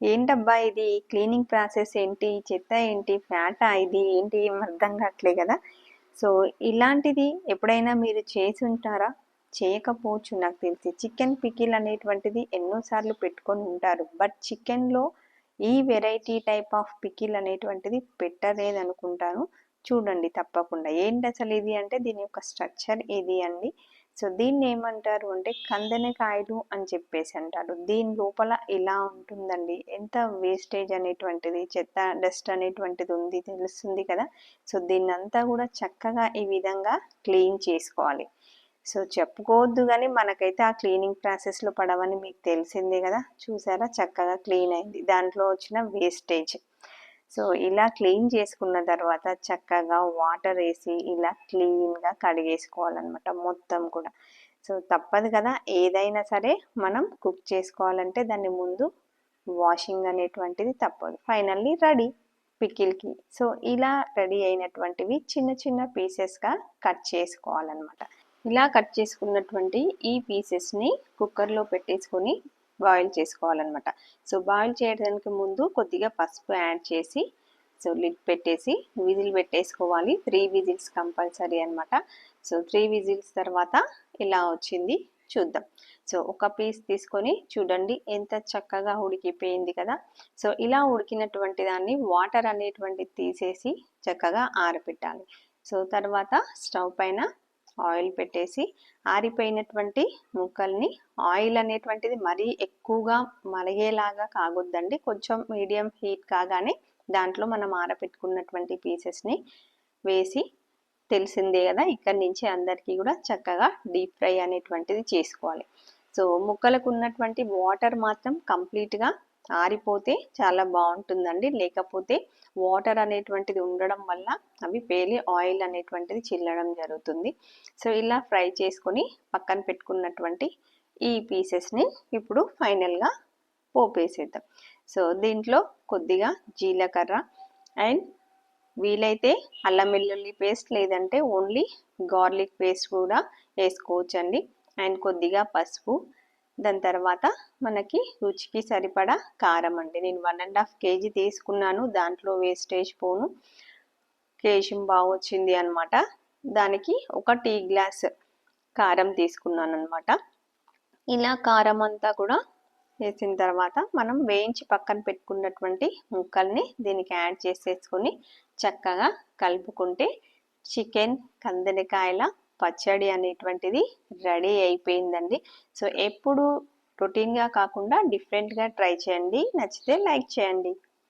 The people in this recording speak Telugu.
ఏంటబ్బా ఇది? క్లీనింగ్ ప్రాసెస్ ఏంటి? చెత్త ఏంటి? ఫ్యాటా ఇది? ఏంటి? ఏం అర్థం కావట్లే కదా. సో ఇలాంటిది ఎప్పుడైనా మీరు చేసి ఉంటారా? చేయకపోవచ్చు నాకు తెలిసి. చికెన్ పికిల్ అనేటువంటిది ఎన్నోసార్లు పెట్టుకొని ఉంటారు. బట్ చికెన్లో ఈ వెరైటీ టైప్ ఆఫ్ పికిల్ అనేటువంటిది పెట్టలేదు అనుకుంటాను చూడండి తప్పకుండా. ఏంటి అసలు ఇది అంటే దీని యొక్క స్ట్రక్చర్ ఇది అండి. సో దీన్ని ఏమంటారు అంటే కందనకాయలు అని చెప్పేసి అంటారు. దీని లోపల ఎలా ఉంటుందండి? ఎంత వేస్టేజ్ అనేటువంటిది చెత్త డస్ట్ అనేటువంటిది ఉంది తెలుస్తుంది కదా? సో దీన్ని అంతా కూడా చక్కగా ఈ విధంగా క్లీన్ చేసుకోవాలి. సో చెప్పుకోవద్దు కానీ మనకైతే ఆ క్లీనింగ్ ప్రాసెస్లో పడవని మీకు తెలిసిందే కదా? చూసారా? చక్కగా క్లీన్ అయింది. దాంట్లో వచ్చిన వేస్టేజ్ సో ఇలా క్లీన్ చేసుకున్న తర్వాత చక్కగా వాటర్ వేసి ఇలా క్లీన్గా కడిగేసుకోవాలన్నమాట మొత్తం కూడా. సో తప్పదు కదా ఏదైనా సరే మనం కుక్ చేసుకోవాలంటే దాన్ని ముందు వాషింగ్ అనేటువంటిది తప్పదు. ఫైనల్లీ రెడీ పికిల్కి. సో ఇలా రెడీ అయినటువంటివి చిన్న చిన్న పీసెస్గా కట్ చేసుకోవాలన్నమాట. ఇలా కట్ చేసుకున్నటువంటి ఈ పీసెస్ని కుక్కర్లో పెట్టేసుకొని బాయిల్ చేసుకోవాలన్నమాట. సో బాయిల్ చేయడానికి ముందు కొద్దిగా పసుపు యాడ్ చేసి సో లిడ్ పెట్టేసి విజిల్ పెట్టేసుకోవాలి. త్రీ విజిల్స్ కంపల్సరీ అనమాట సో త్రీ విజిల్స్ తర్వాత ఇలా వచ్చింది చూద్దాం. సో ఒక పీస్ తీసుకొని చూడండి ఎంత చక్కగా ఉడికిపోయింది కదా. సో ఇలా ఉడికినటువంటి దాన్ని వాటర్ అనేటువంటిది తీసేసి చక్కగా ఆరబెట్టాలి సో తర్వాత స్టవ్ పైన ఆయిల్ పెట్టేసి ఆరిపోయినటువంటి ముక్కల్ని ఆయిల్ అనేటువంటిది మరీ ఎక్కువగా మరిగేలాగా కాగొద్దండి. కొంచెం మీడియం హీట్ కాగానే దాంట్లో మనం ఆరబెట్టుకున్నటువంటి పీసెస్ని వేసి తెలిసిందే కదా ఇక్కడి నుంచి అందరికీ కూడా చక్కగా డీప్ ఫ్రై అనేటువంటిది చేసుకోవాలి. సో ముక్కలకు ఉన్నటువంటి వాటర్ మాత్రం కంప్లీట్గా ఆరిపోతే చాలా బాగుంటుందండి. లేకపోతే వాటర్ అనేటువంటిది ఉండడం వల్ల అవి పేలి ఆయిల్ అనేటువంటిది చిల్లడం జరుగుతుంది. సో ఇలా ఫ్రై చేసుకొని పక్కన పెట్టుకున్నటువంటి ఈ పీసెస్ని ఇప్పుడు ఫైనల్గా పోపేసేద్దాం. సో దీంట్లో కొద్దిగా జీలకర్ర అండ్ వీలైతే అల్లం వెల్లుల్లి పేస్ట్ లేదంటే ఓన్లీ గార్లిక్ పేస్ట్ కూడా వేసుకోవచ్చండి. అండ్ కొద్దిగా పసుపు దాని తర్వాత మనకి రుచికి సరిపడా కారం అండి. నేను వన్ అండ్ హాఫ్ కేజీ తీసుకున్నాను. దాంట్లో వేస్టేజ్ పోను. కేజీ బాగా వచ్చింది అనమాట దానికి ఒక టీ గ్లాస్ కారం తీసుకున్నాను అనమాట ఇలా కారం అంతా కూడా వేసిన తర్వాత మనం వేయించి పక్కన పెట్టుకున్నటువంటి ముక్కల్ని దీనికి యాడ్ చేసేసుకొని చక్కగా కలుపుకుంటే చికెన్ కందనకాయల పచ్చడి అనేటువంటిది రెడీ అయిపోయిందండి. సో ఎప్పుడు రొటీన్గా కాకుండా డిఫరెంట్గా ట్రై చేయండి. నచ్చితే లైక్ చేయండి.